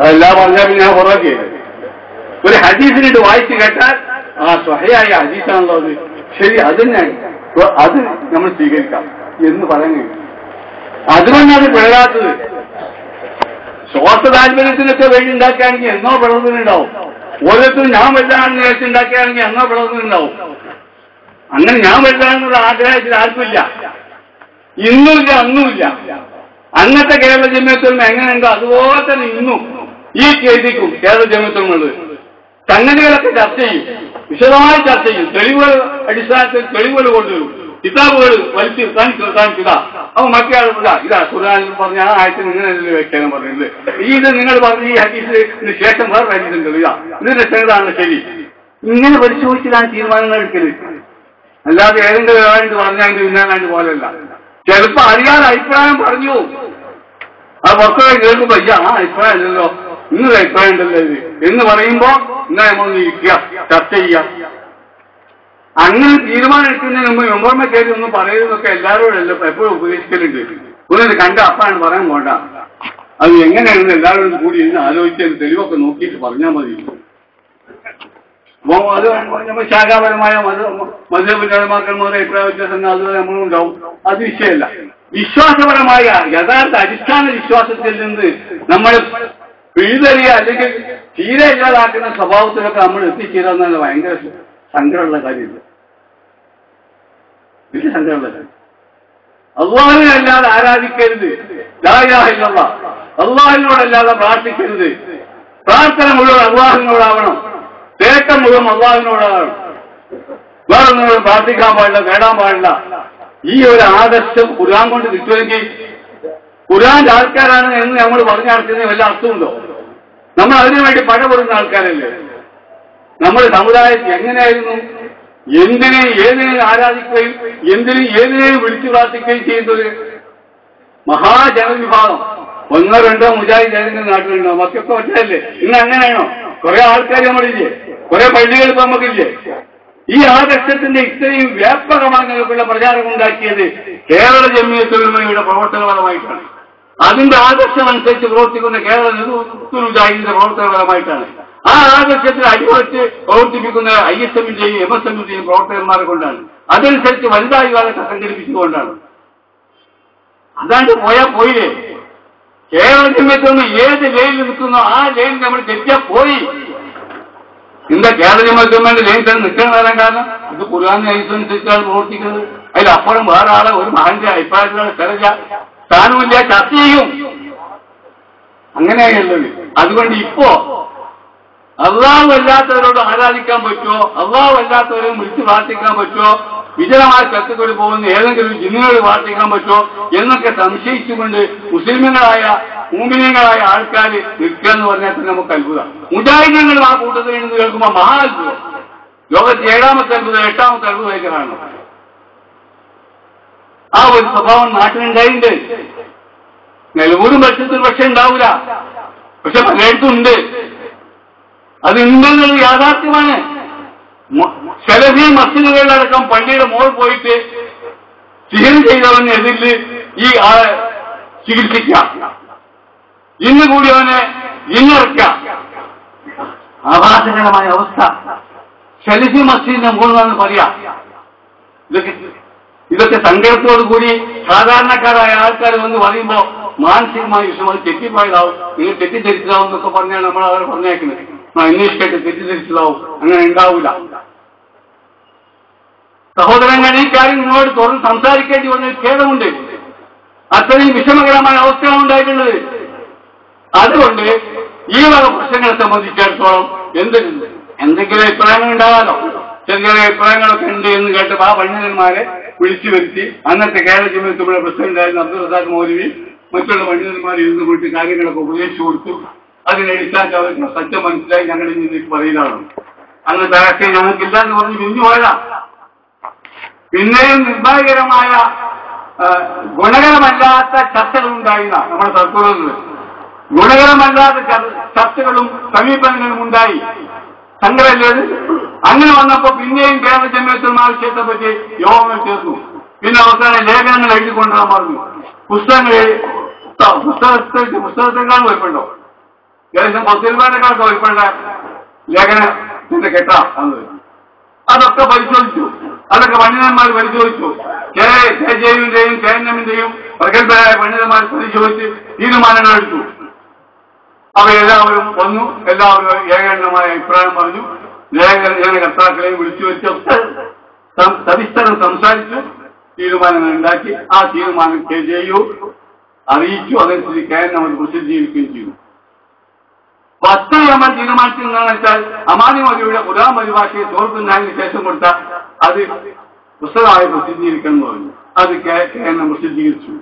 അതെല്ലാം പറഞ്ഞാൽ പിന്നെ ഞാൻ പുറകെ ഒരു ഹദീസിനിട്ട് വായിച്ചു കേട്ടാൽ ആ സ്വഹയായ ഹദീസാണല്ലോ അത്. ശരി അത് തന്നെ അത് നമ്മൾ സ്വീകരിക്കാം എന്ന് പറയുന്നത് അതുകൊണ്ടാണ് പിഴകാത്തത് ശ്വാസ താല്പര്യത്തിനൊക്കെ വേണ്ടി ഉണ്ടാക്കുകയാണെങ്കിൽ എന്നോ പിളർന്നിട്ടുണ്ടാവും ഓരോരുത്തരും ഞാൻ വലുതാണെന്ന് വിചാരിച്ച് ഉണ്ടാക്കുകയാണെങ്കിൽ എന്നോ പിളർന്നിട്ടുണ്ടാവും അങ്ങനെ ഞാൻ വലുതാണെന്നുള്ള ആഗ്രഹത്തിൽ ആർക്കുമില്ല. ഇന്നുമില്ല അന്നുമില്ല. അന്നത്തെ കേരള ജന്മത്തിൽ എങ്ങനെയുണ്ടോ അതുപോലെ തന്നെ ഇന്നും. ഈ കേസിക്കും കേരള ജമ്യത്വമുള്ളത് സംഗതികളൊക്കെ ചർച്ച ചെയ്യും. വിശദമായി ചർച്ച ചെയ്യും. തെളിവുകൾ അടിസ്ഥാനത്തിൽ തെളിവുകൾ കൊണ്ടുവരും. കിതാബുകൾ വലിച്ചു കാണിക്കുക അപ്പൊ മറ്റേ ആൾ ഇതാ ഖുർആാനിൽ പറഞ്ഞ ആ ആയത്തിന് ഇങ്ങനെ പറയുന്നത്. ഈ ഇത് നിങ്ങൾ പറഞ്ഞ ഈ ഹദീസിന് ശേഷം വേറെ ഹദീസുണ്ട് ഇതാ ഇതിന്റെ ചെറുതാണ് ശരി. ഇങ്ങനെ പരിശോധിച്ചിട്ടാണ് തീരുമാനങ്ങൾ എടുക്കൽ. അല്ലാതെ ഏതെങ്കിലും ഒരാളുണ്ട് പറഞ്ഞാൽ അതിന്റെ പിന്നാലാണ്ട് പോലല്ല. ചിലപ്പോ അറിയാതെ അഭിപ്രായം പറഞ്ഞു അത് പുറത്തുപോയി കേൾക്കുമ്പോ ആ അഭിപ്രായം അല്ലല്ലോ. ഇന്നൊരു അഭിപ്രായം ഉണ്ടല്ലോ ഇത്? എന്ന് പറയുമ്പോ എന്നാ നമ്മൾ ഇരിക്കുക ചർച്ച ചെയ്യാം അങ്ങനെ തീരുമാനം എടുക്കുന്നതിന് മുമ്പ് മെമ്പർമ കയറി ഒന്നും പറയുന്നതൊക്കെ എല്ലാവരോടും എല്ലാം എപ്പോഴും ഉപദേശിക്കലുണ്ട്. ഒന്നും കണ്ട അപ്പാണ് പറയാൻ പോണ്ട. അത് എങ്ങനെയാണെന്ന് എല്ലാവരോടും കൂടി ഇരുന്ന് ആലോചിച്ച് തെളിവൊക്കെ നോക്കിയിട്ട് പറഞ്ഞാൽ മതി. അപ്പോ അത് ശാഖാപരമായ മത മതപുരാമാക്കന്മാരുടെ അഭിപ്രായ വ്യത്യാസം അത് നമ്മളുണ്ടാവും. അത് വിഷയമല്ല. വിശ്വാസപരമായ യഥാർത്ഥ അടിസ്ഥാന വിശ്വാസത്തിൽ നിന്ന് നമ്മൾ പിഴുതെറിയ അല്ലെങ്കിൽ തീരെ ഇല്ലാതാക്കുന്ന സ്വഭാവത്തിലൊക്കെ നമ്മൾ എത്തിച്ചേരാന്നാൽ ഭയങ്കര സങ്കടമുള്ള കാര്യമില്ല. വലിയ സങ്കടമുള്ള കാര്യം. അള്ളാഹിനല്ലാതെ ആരാധിക്കരുത്. ലാഹില്ല അള്ളാഹിനോടല്ലാതെ പ്രാർത്ഥിക്കരുത്. പ്രാർത്ഥന മുഴുവൻ അള്ളാഹിനോടാവണം തേട്ടം മുഴുവൻ അള്ളാഹിനോടാവണം വേറൊന്നിനോട് പ്രാർത്ഥിക്കാൻ പാടില്ല നേടാൻ പാടില്ല. ഈ ഒരു ആദർശം ഖുർആൻ കൊണ്ട് കിട്ടുമെങ്കിൽ ഖുർആന്റെ ആൾക്കാരാണ് എന്ന് നമ്മൾ പറഞ്ഞു നടത്തുന്ന വല്ല അർത്ഥമുണ്ടോ? നമ്മൾ അതിനു വേണ്ടി പടപെടുന്ന ആൾക്കാരല്ലേ? നമ്മുടെ സമുദായത്തിൽ എങ്ങനെയായിരുന്നു? എന്തിനെ ഏതിനെ ആരാധിക്കുകയും എന്തിനും ഏതിനെ വിളിച്ചു പ്രാർത്ഥിക്കുകയും ചെയ്യുന്നത്? മഹാജനവിഭാഗം. ഒന്നോ രണ്ടോ മുജാഹിദ് നാട്ടിലുണ്ടോ? മക്കൊക്കെ ഒറ്റയല്ലേ ഇന്ന് അങ്ങനെയാണോ? കുറെ ആൾക്കാർ നമ്മളില്ലേ? കുറെ പള്ളികൾ ഇപ്പൊ നമുക്കില്ലേ? ഈ ആദർശത്തിന്റെ ഇത്രയും വ്യാപകമായി നിലക്കുള്ള പ്രചാരം ഉണ്ടാക്കിയത് കേരള ജമ്മിയത്തുലമയുടെ പ്രവർത്തന ഫലമായിട്ടാണ് അതിന്റെ ആദർശം അനുസരിച്ച് പ്രവർത്തിക്കുന്ന കേരള നേതൃത്വ മുജാഹിദിന്റെ പ്രവർത്തന ആ ആദർശത്തിൽ അടിമറിച്ച് പ്രവർത്തിപ്പിക്കുന്ന ഐ എസ് എമ്മിന്റെയും എം എസ് എമ്മിന്റെയും പ്രവർത്തകന്മാരെ കൊണ്ടാണ്. അതനുസരിച്ച് വനിതാ വിഭാഗത്തെ സംഘടിപ്പിച്ചുകൊണ്ടാണ്. അതാണ്ട് പോയാൽ പോയില്ലേ? കേരള ജമ്യത്തൊന്ന് ഏത് ലൈനിൽ നിൽക്കുന്നോ ആ ലൈൻ നമ്മൾ തെറ്റാ പോയി. എന്താ കേരള ജമ്യത്തൊമ്മന്റെ ലൈൻ തന്നെ നിൽക്കണം വരാൻ കാരണം? ഇത് ഖുർആാൻ അനുസരിച്ചാണ് പ്രവർത്തിക്കുന്നത്. അതിലപ്പുറം വേറെ ആളെ ഒരു മഹാന്റെ അഭിപ്രായത്തിലാണ് സ്ഥലജ സ്ഥാനമില്ല ചർച്ച ചെയ്യും അങ്ങനെയുള്ളത് അതുകൊണ്ട് ഇപ്പോ അള്ളാഹു അല്ലാത്തവരോട് ആരാധിക്കാൻ പറ്റുമോ? അള്ളാഹു അല്ലാത്തവരെ വിളിച്ച് പ്രാർത്ഥിക്കാൻ പറ്റുമോ? വിജയമായ ചത്തുക്കൂടി പോകുന്ന ഏതെങ്കിലും ജിന്നുകൾ പ്രാർത്ഥിക്കാൻ പറ്റുമോ? എന്നൊക്കെ സംശയിച്ചുകൊണ്ട് മുസ്ലിമുകളായ മൂമിനങ്ങളായ ആൾക്കാർ നിൽക്കുക എന്ന് പറഞ്ഞാൽ തന്നെ നമുക്ക് അത്ഭുതം. മുജാഹിദങ്ങൾ ആ കൂട്ടത്തിൽ നിന്ന് കേൾക്കുമ്പോൾ മഹാ അത്ഭുതം. ലോകത്തെ ഏഴാമത്തെ അത്ഭുതം എട്ടാമത്തെ അത്ഭുതമായിട്ട് കാണണം ആ ഒരു സ്വഭാവം നാട്ടിലുണ്ടായിട്ടുണ്ട്. നിലവൂരും പക്ഷത്തിൽ പക്ഷെ ഉണ്ടാവില്ല പക്ഷെ പലയിടത്തും ഉണ്ട് അത് ഉണ്ടെന്നുള്ള യാഥാർത്ഥ്യമാണ് സെലഫി മസ്ജിദുകളിലടക്കം പള്ളിയുടെ മോൾ പോയിട്ട് ചികിത്സ ചെയ്തവന് ഈ ആളെ ചികിത്സിക്കാം ഇന്ന് കൂടി അവനെ ഇന്നിറക്കാം ആവാസകരമായ അവസ്ഥ. സെലഫി മസ്ജിദിന്റെ മുകളിലാണ് പറയാം. ഇതൊക്കെ ഇതൊക്കെ സങ്കടത്തോടു കൂടി സാധാരണക്കാരായ ആൾക്കാർ വന്ന് പറയുമ്പോൾ മാനസികമായ വിഷമം തെറ്റിപ്പോയതാവും നിങ്ങൾ തെറ്റിദ്ധരിച്ചതാവും എന്നൊക്കെ പറഞ്ഞാണ് നമ്മൾ അവരെ പറഞ്ഞേക്കുന്നത്. ആ ഇംഗ്ലീഷ് കേട്ട് തെറ്റിദ്ധരിച്ചതാവും അങ്ങനെ ഉണ്ടാവില്ല സഹോദരങ്ങൾ ഈ കാര്യം നിങ്ങളോട് തുറന്ന് സംസാരിക്കേണ്ടി വന്ന ഖേദമുണ്ട്. അത്രയും വിഷമകരമായ അവസ്ഥയാണ് ഉണ്ടായിട്ടുള്ളത്. അതുകൊണ്ട് ഈ വക പ്രശ്നങ്ങളെ സംബന്ധിച്ചിടത്തോളം എന്ത് എന്തെങ്കിലും അഭിപ്രായങ്ങൾ ഉണ്ടാകാലോ? ചെറിയ അഭിപ്രായങ്ങളൊക്കെ ഉണ്ട് എന്ന് കേട്ട് ആ പണ്ഡിതന്മാരെ വിളിച്ചു വരുത്തി. അന്നത്തെ കേരള ജമ്മിയത്തുള്ള പ്രസിഡന്റായിരുന്ന അബ്ദുൾ റസാഖ് മൗലവി മറ്റുള്ള പണ്ഡിതന്മാർ ഇരുന്ന് പോയിട്ട് കാര്യങ്ങളൊക്കെ ഉപദേശിച്ചു കൊടുത്തു. അതിനടിസ്ഥാനത്ത് അവർക്ക് സത്യം മനസ്സിലായി ഞങ്ങൾ ഇന്ന് പറയുന്നതാണ്. അന്ന് തരക്കെ ഞങ്ങൾക്കില്ല എന്ന് പറഞ്ഞ് പിരിഞ്ഞു പോയതാ. പിന്നെയും നിർഭാഗ്യകരമായ ഗുണകരമല്ലാത്ത ചർച്ചകൾ ഉണ്ടായില്ല നമ്മുടെ സർക്കുലറിൽ. ഗുണകരമല്ലാത്ത ചർ- ചർച്ചകളും സമീപനങ്ങളും ഉണ്ടായി. സംഘടനയിലേത് അങ്ങനെ വന്നപ്പോ പിന്നെയും കേരള ജമ്മിയത്തും ആവശ്യത്തെ പറ്റി യോഗങ്ങൾ ചേർന്നു. പിന്നെ അവസാനം ലേഖനങ്ങൾ എഴുതിക്കൊണ്ടാൻ പറഞ്ഞു. പുസ്തകങ്ങൾ പുസ്തകത്തെ പുസ്തകത്തെക്കാൾ കുഴപ്പമുണ്ടോ? ഏകദേശം പത്തിരുപതിനേക്കാൾ വലിപ്പമുള്ള ലേഖനത്തിന്റെ കെട്ടാ അന്ന്. അതൊക്കെ പരിശോധിച്ചു. അതൊക്കെ പണ്ഡിതന്മാർ പരിശോധിച്ചു. കെ കെ ജെയുവിന്റെയും കെ എൻ എമ്മിന്റെയും പ്രഗത്ഭരായ പണ്ഡിതന്മാർ പരിശോധിച്ച് തീരുമാനങ്ങൾ എടുത്തു. അവ എല്ലാവരും വന്നു. എല്ലാവരും ഏകെണ്ണമായ അഭിപ്രായം പറഞ്ഞു. ലേഖന കർത്താക്കളെയും വിളിച്ചു വെച്ചൊക്കെ സവിസ്തരം സംസാരിച്ചു തീരുമാനങ്ങൾ ഉണ്ടാക്കി. ആ തീരുമാനം ജെയു അറിയിച്ചു. അതനുസരിച്ച് കെ എൻ എം പ്രസിദ്ധീകരിക്കുകയും ചെയ്തു. പത്ത് നമ്മൾ തീരുമാനിച്ചത് എന്താണെന്ന് വെച്ചാൽ അമാനി മതിയുടെ ഖുർആൻ പരിഭാഷയെ തോൽക്കുന്നതിന് ശേഷം കൊടുത്ത അത് പുസ്തകമായി പ്രസിദ്ധീകരിക്കണം എന്ന് പറഞ്ഞു. അത് കെ കെ എൻ പ്രസിദ്ധീകരിച്ചു.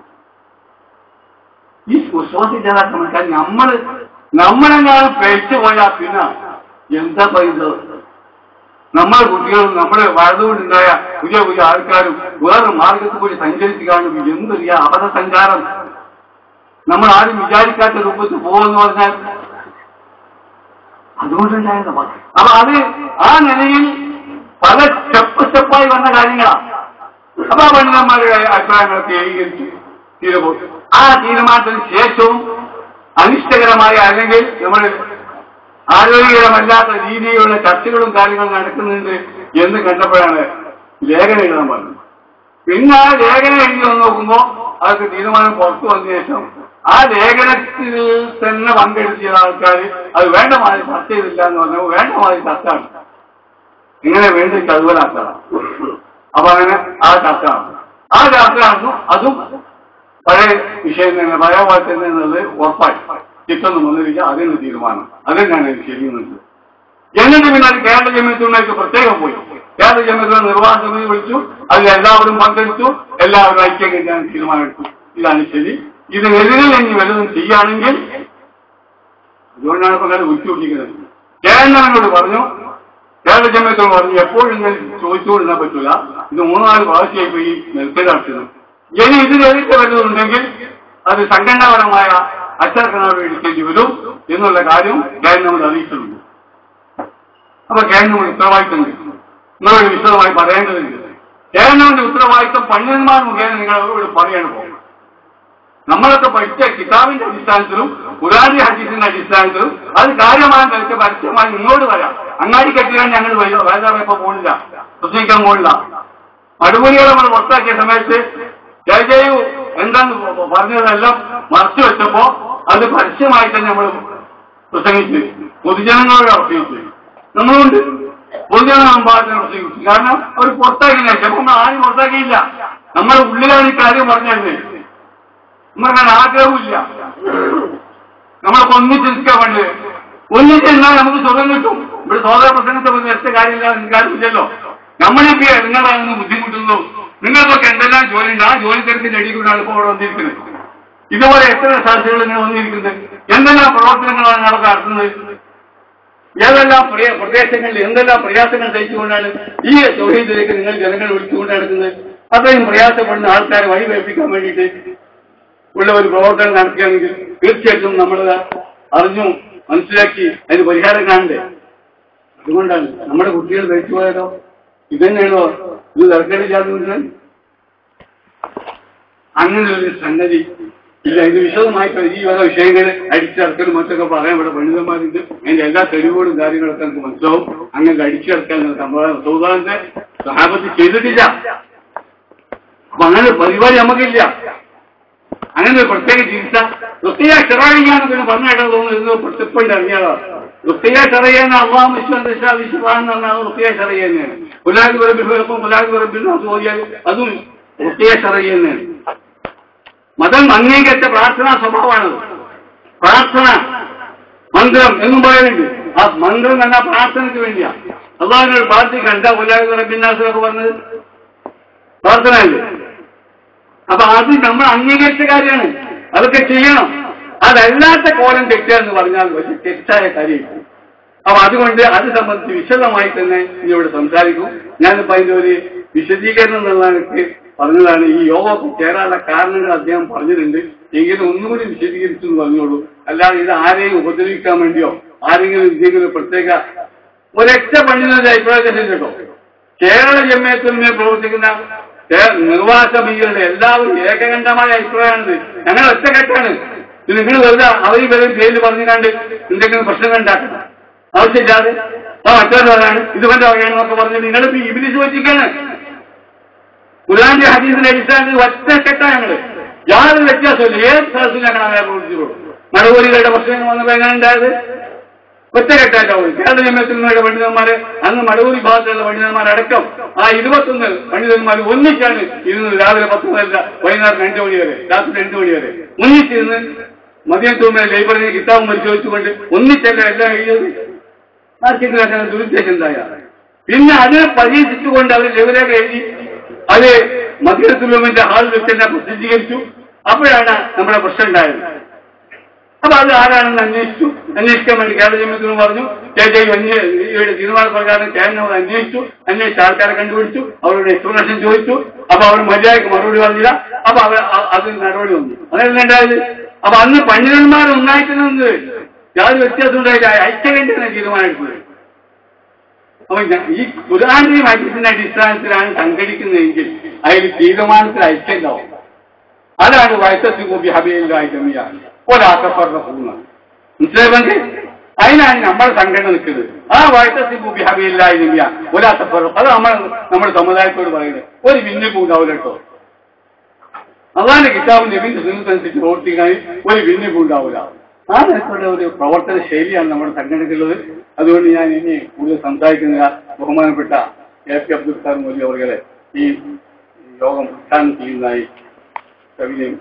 ഈ വിശ്വാസിച്ചാൽ നമ്മൾ നമ്മളെങ്ങാനും പേച്ചു പോയാൽ പിന്നെ എന്താ പറയുന്നത്? നമ്മളെ കുട്ടികളും നമ്മുടെ വഴുതുകൊണ്ടുണ്ടായ പുതിയ പുതിയ ആൾക്കാരും വേറെ മാർഗത്തിൽ കൂടി സഞ്ചരിച്ചു കാണുമ്പോൾ എന്തൊരു ഈ നമ്മൾ ആരും വിചാരിക്കാത്ത രൂപത്തിൽ പോകുമെന്ന് പറഞ്ഞാൽ അതുകൊണ്ടുണ്ടായത് അപ്പൊ അത് ആ നിലയിൽ പല സ്റ്റെപ്പ് സ്റ്റെപ്പായി വന്ന കാര്യങ്ങളാണ് അപ്പൊ ആ പണ്ഡിതന്മാരുടെ അഭിപ്രായങ്ങളൊക്കെ ഏകീകരിച്ച് തീരുമാനം ആ തീരുമാനത്തിന് ശേഷവും അനിഷ്ടകരമായ അല്ലെങ്കിൽ നമ്മൾ ആരോഗ്യകരമല്ലാത്ത രീതിയിലുള്ള ചർച്ചകളും കാര്യങ്ങളും നടക്കുന്നുണ്ട് എന്ന് കണ്ടപ്പോഴാണ് ലേഖനം എഴുതാൻ പറഞ്ഞത് പിന്നെ ആ ലേഖനം എഴുതി വന്ന് നോക്കുമ്പോൾ അതൊക്കെ തീരുമാനം പുറത്തു വന്ന ശേഷം ആ ലേഖനത്തിൽ തന്നെ പങ്കെടുത്ത ആൾക്കാർ അത് വേണ്ട മാതിരി ചർച്ച ചെയ്തില്ല എന്ന് പറഞ്ഞാൽ വേണ്ട മാതിരി ചർച്ചയാണ് ഇങ്ങനെ വേണ്ടി കഴിവനാക്കാം അപ്പൊ അങ്ങനെ ആ ചർച്ച ആ ചർച്ച അതും പഴയ വിഷയം തന്നെ പഴയ പോലെ തന്നെ ഉറപ്പായി. ചിത്തൊന്നും വന്നിരിക്കുക അതിന് തീരുമാനം. അതെന്നാണ് ഇത് ശരിയെന്നത് എന്നിട്ട് അത് കേരള ജമ്യത്തിലേക്ക് പ്രത്യേകം പോയി. കേരള ജമ്യത്തിലെ നിർവാഹ സമിതി വിളിച്ചു അതിൽ എല്ലാവരും പങ്കെടുത്തു എല്ലാവരും ഐക്യം ഞാൻ തീരുമാനമെടുത്തു. ഇതാണ് ശരി. ഇതിനെതിരെ ഇനി വലുതും ചെയ്യുകയാണെങ്കിൽ അതുകൊണ്ടാണ് പലരും ഉച്ചൂട്ടിക്കുന്നത് കേരളങ്ങളോട് പറഞ്ഞു കേരള ജമ്യത്തോട് പറഞ്ഞു എപ്പോഴും ഇങ്ങനെ ചോദിച്ചുകൊണ്ടിരുന്നാൻ പറ്റില്ല ഇത് മൂന്നാൽ പ്രാവശ്യമായി പോയി നിർത്തലാക്കുന്നത് ഇനി ഇതിനെതിരെ വരുന്നുണ്ടെങ്കിൽ അത് സംഘടനാപരമായ അച്ചടക്ക എടുക്കേണ്ടി വരും എന്നുള്ള കാര്യം കേരളം അറിയിച്ചിട്ടുണ്ട്. അപ്പൊ ഗ്യാങ് നമ്മൾ ഉത്തരവാദിത്തം നിങ്ങളോട് വിശദമായി പറയേണ്ടതുണ്ട് ഗവൺമെന്റ് ഉത്തരവാദിത്തം പണ്ഡിതന്മാർ മുഖേന നിങ്ങളോട് പറയണം പോകും നമ്മളൊക്കെ പഠിച്ച കിതാബിന്റെ അടിസ്ഥാനത്തിലും പുരാതി ഹദീസിന്റെ അടിസ്ഥാനത്തിലും അത് കാര്യമായ നിലയ്ക്ക് പരസ്യമായി നിങ്ങളോട് വരാം അങ്ങാടി കെട്ടിയാൽ ഞങ്ങൾ വരും വേദാമയപ്പോ പോണില്ല പ്രസംഗിക്കാൻ പോണില്ല. മടുപുലികളെ നമ്മൾ പുറത്താക്കിയ സമയത്ത് ജയജയു എന്താന്ന് പറഞ്ഞതെല്ലാം മറച്ചു വെച്ചപ്പോ അത് പരസ്യമായി തന്നെ നമ്മൾ പ്രസംഗിച്ച് പൊതുജനങ്ങളോട് പ്രസംഗിച്ചു നമ്മളുണ്ട്. പൊതുജന സമ്പാദന പ്രസംഗിച്ചു കാരണം അവർ പുറത്താക്കില്ല നമ്മൾ ആരും പുറത്താക്കിയില്ല. നമ്മുടെ ഉള്ളിലാണ് ഈ കാര്യം പറഞ്ഞത്. നമ്മളെ ആഗ്രഹമില്ല നമ്മളൊക്കെ ഒന്നിച്ചിരിക്കാൻ വേണ്ടി. ഒന്നിച്ചിരുന്നാൽ നമുക്ക് സുഖം കിട്ടും. ഇവിടെ സോദര പ്രസംഗത്തെ നേരത്തെ കാര്യമില്ല കാര്യമില്ലല്ലോ. നമ്മളിപ്പോ നിങ്ങളാണെന്ന് ബുദ്ധിമുട്ടുന്നു. നിങ്ങൾക്കൊക്കെ എന്തെല്ലാം ജോലി ഉണ്ട് ആ ജോലി തിരക്കിന്റെ അടിയിൽ കൂടാണ് ഇപ്പോൾ ഇവിടെ വന്നിരിക്കുന്നത്. ഇതുപോലെ എത്ര സാധ്യതകൾ ഇങ്ങനെ വന്നിരിക്കുന്നത് എന്തെല്ലാം പ്രവർത്തനങ്ങളാണ് നടക്കുന്നത് നടത്തുന്നത്? ഏതെല്ലാം പ്രദേശങ്ങളിൽ എന്തെല്ലാം പ്രയാസങ്ങൾ സഹിച്ചുകൊണ്ടാണ് ഈ തൊഴിലിലേക്ക് നിങ്ങൾ ജനങ്ങൾ വിളിച്ചുകൊണ്ട് നടക്കുന്നത്? അത്രയും പ്രയാസപ്പെടുന്ന ആൾക്കാരെ വഴിവേപ്പിക്കാൻ വേണ്ടിയിട്ട് ഉള്ള ഒരു പ്രവർത്തനം നടത്തുകയാണെങ്കിൽ തീർച്ചയായിട്ടും നമ്മൾ അറിഞ്ഞു മനസ്സിലാക്കി അതിന് പരിഹാരം കാണണ്ടേ? അതുകൊണ്ടാണ് നമ്മുടെ കുട്ടികൾ ധരിച്ചു പോയാലോ ഇതന്നെയാണോ? ഇത് തർക്കടില്ലാതെ അങ്ങനെ സംഗതി ഇല്ല ഇത് വിശദമായിട്ട് ഈ വക വിഷയങ്ങൾ അടിച്ചിറക്കലും മറ്റൊക്കെ പറയാൻ ഇവിടെ പണ്ഡിതന്മാരുണ്ട് അതിന്റെ എല്ലാ തെളിവുകളും കാര്യങ്ങളൊക്കെ നമുക്ക് മനസ്സിലാവും. അങ്ങനെ അടിച്ചിറക്കാൻ സംഭവം സൗദാന്റെ സഹാബത്ത് ചെയ്തിട്ടില്ല. അപ്പൊ അങ്ങനെ പരിപാടി നമുക്കില്ല. അങ്ങനെ ഒരു പ്രത്യേക ചികിത്സ. വൃത്തിയ ഷെറായിയാണ് പിന്നെ പറഞ്ഞായിട്ട് തോന്നുന്നു. പ്രത്യപ്പണ്ട് ഇറങ്ങിയതാ വൃത്തിയ ഷെറയ്യെന്ന് അള്ളാഹ് വിശ്വാസ വിശ്വാസെന്ന് പറഞ്ഞാൽ വൃത്തിയ ചെറിയ തന്നെയാണ്. പുലാഗ് പറമ്പിൽ പുലാഗ് പറമ്പിൽ അതും വൃത്തിയ ചെറിയ തന്നെയാണ്. മതം അംഗീകരിച്ച പ്രാർത്ഥനാ സ്വഭാവമാണ് പ്രാർത്ഥന മന്ത്രം എന്നും പറയുന്നുണ്ട്. ആ മന്ത്രം തന്നെ പ്രാർത്ഥനയ്ക്ക് വേണ്ടിയാ. അള്ളാഹിനോട് പ്രാർത്ഥിക്കാൻ എന്താ പുലാഗ് റബ്ബിന്നാസൊക്കെ പറഞ്ഞത്. പ്രാർത്ഥനയല്ലേ? അപ്പൊ അത് നമ്മൾ അംഗീകരിച്ച കാര്യമാണ്. അതൊക്കെ ചെയ്യണം. അതല്ലാത്ത കോലം തെറ്റുക എന്ന് പറഞ്ഞാൽ വലിയ തെറ്റായ കാര്യം അപ്പൊ അതുകൊണ്ട് അത് സംബന്ധിച്ച് വിശദമായി തന്നെ ഇവിടെ സംസാരിക്കും. ഞാനിപ്പോ അതിന്റെ ഒരു വിശദീകരണം എന്നുള്ളതൊക്കെ പറഞ്ഞതാണ് ഈ യോഗക്ക് ചേരാനുള്ള കാരണങ്ങൾ അദ്ദേഹം പറഞ്ഞിട്ടുണ്ട്. എങ്കിലും ഒന്നുകൂടി വിശദീകരിച്ചു എന്ന് പറഞ്ഞോളൂ. അല്ലാതെ ഇത് ആരെയും ഉപദ്രവിക്കാൻ വേണ്ടിയോ ആരെങ്കിലും എന്തെങ്കിലും പ്രത്യേക ഒരൊറ്റ പണ്ഡിതന്റെ അഭിപ്രായത്തിൽ കേട്ടോ കേരള ജമ്യത്തിന് പ്രവർത്തിക്കുന്ന നിർവാസമികളുടെ എല്ലാവരും ഏകകണ്ഠമായ അഭിപ്രായമാണിത്. ഞങ്ങൾ ഒറ്റക്കെട്ടാണ്. ഇത് നിങ്ങൾ വെറുതെ അവർ വെറും പേരിൽ പറഞ്ഞു കണ്ട് എന്തെങ്കിലും പ്രശ്നം ഉണ്ടാക്കണം. ആവശ്യമില്ലാതെ. ആ മറ്റൊരാളാണ് ഇതുവന്റെ വകയാണെന്നൊക്കെ പറഞ്ഞ് നിങ്ങൾ ഇബിലിസ് വെച്ചിരിക്കാണ് ഖുർആന്റെ ഹദീസിന്റെ അടിസ്ഥാനത്തിൽ ഒറ്റക്കെട്ടാ ഞങ്ങൾ. യാതൊരു വ്യത്യാസമില്ല ഏത് സ്ഥലത്തും ഞങ്ങൾ അങ്ങനെ പ്രവർത്തിച്ചുള്ളൂ മടവൂരികളുടെ പ്രശ്നങ്ങൾ വന്നപ്പോ എങ്ങനെ ഉണ്ടായത്? പോയി കേരള ജമ്യത്തിനുമായിട്ട് പണ്ഡിതന്മാര് അന്ന് മടവൂരി ഭാഗത്തുള്ള പണ്ഡിതന്മാരടക്കം ആ ഇരുപത്തൊന്ന് പണ്ഡിതന്മാർ ഒന്നിച്ചാണ് ഇരുന്നത്. രാവിലെ പത്ത് മുതൽ വൈകുന്നേരം രണ്ടു മണി വരെ രാത്രി രണ്ടു മണി വരെ. ഒന്നിച്ചിരുന്ന് മദ്യത്തുമ്മ ലൈബ്രറി കിതാബ് പരിശോധിച്ചുകൊണ്ട് ഒന്നിച്ചല്ല എല്ലാം എഴുതിയത്? ആർക്കെങ്കിലും ദുരുദ്ദേശം എന്തായാലും പിന്നെ അതിനെ പരീക്ഷിച്ചുകൊണ്ട് അവർ ലഘുരേഖ എഴുതി അത് മദ്യത്തുലുമിന്റെ ഹാളിൽ വെച്ച് തന്നെ പ്രസിദ്ധീകരിച്ചു. അപ്പോഴാണ് നമ്മുടെ പ്രശ്നം ഉണ്ടായത് അപ്പൊ അത് ആരാണെന്ന് അന്വേഷിച്ചു. അന്വേഷിക്കാൻ വേണ്ടി കേരള ജമ്യത്തിന് പറഞ്ഞു കെ ജെ അന്വേഷിയുടെ തീരുമാനപ്രകാരം കേരളം അന്വേഷിച്ചു. അന്വേഷിച്ച ആൾക്കാരെ കണ്ടുപിടിച്ചു. അവരുടെ എക്സ്പ്ലനേഷൻ ചോദിച്ചു. അപ്പൊ അവർ മര്യാദയ്ക്ക് മറുപടി പറഞ്ഞില്ല. അപ്പൊ അവർ അത് നടപടി വന്നു. അതല്ല ഉണ്ടായത്? അപ്പൊ അന്ന് പണ്ഡിതന്മാർ ഒന്നായിട്ട് നിന്ന് യാതൊരു വ്യത്യാസം ഉണ്ടായില്ല. ഐക്യകണ്ഠന തീരുമാനം എടുത്തത് അപ്പൊ ഈ ഖുർആാന്റെ ഹദീസിന്റെ അടിസ്ഥാനത്തിലാണ് സംഘടിക്കുന്നതെങ്കിൽ അതിൽ തീരുമാനത്തിൽ ഐക്യണ്ടാവും അതാണ് വയസ്സി ഹബിയിലായി ജമിയാണ് ഒരാക്കപ്പറ മനസ്സിലായി അതിനാണ് നമ്മൾ സംഘടന നിൽക്കുന്നത്. ആ വയസ്സി ഹബിയിലായി ജമിയ ഒരാക്കപ്പറ അത് നമ്മൾ നമ്മുടെ സമുദായത്തോട് പറയുന്നത്. ഒരു ഭിന്നിപ്പും ഉണ്ടാവില്ല കേട്ടോ. അതാണ് കിതാബ് നബിന്റെ അനുസരിച്ച് പ്രവർത്തിക്കാൻ ഒരു ഭിന്നിപ്പും ഉണ്ടാവില്ല ആ തരത്തിലുള്ള ഒരു പ്രവർത്തന ശൈലിയാണ് നമ്മുടെ സംഘടനയ്ക്കുള്ളത്. അതുകൊണ്ട് ഞാൻ ഇനി കൂടുതൽ സംസാരിക്കുന്ന ബഹുമാനപ്പെട്ട A P Abdul sir Modi അവർ ഈ യോഗം ഉദ്ഘാടനം ചെയ്യുന്നതായി കവിതയും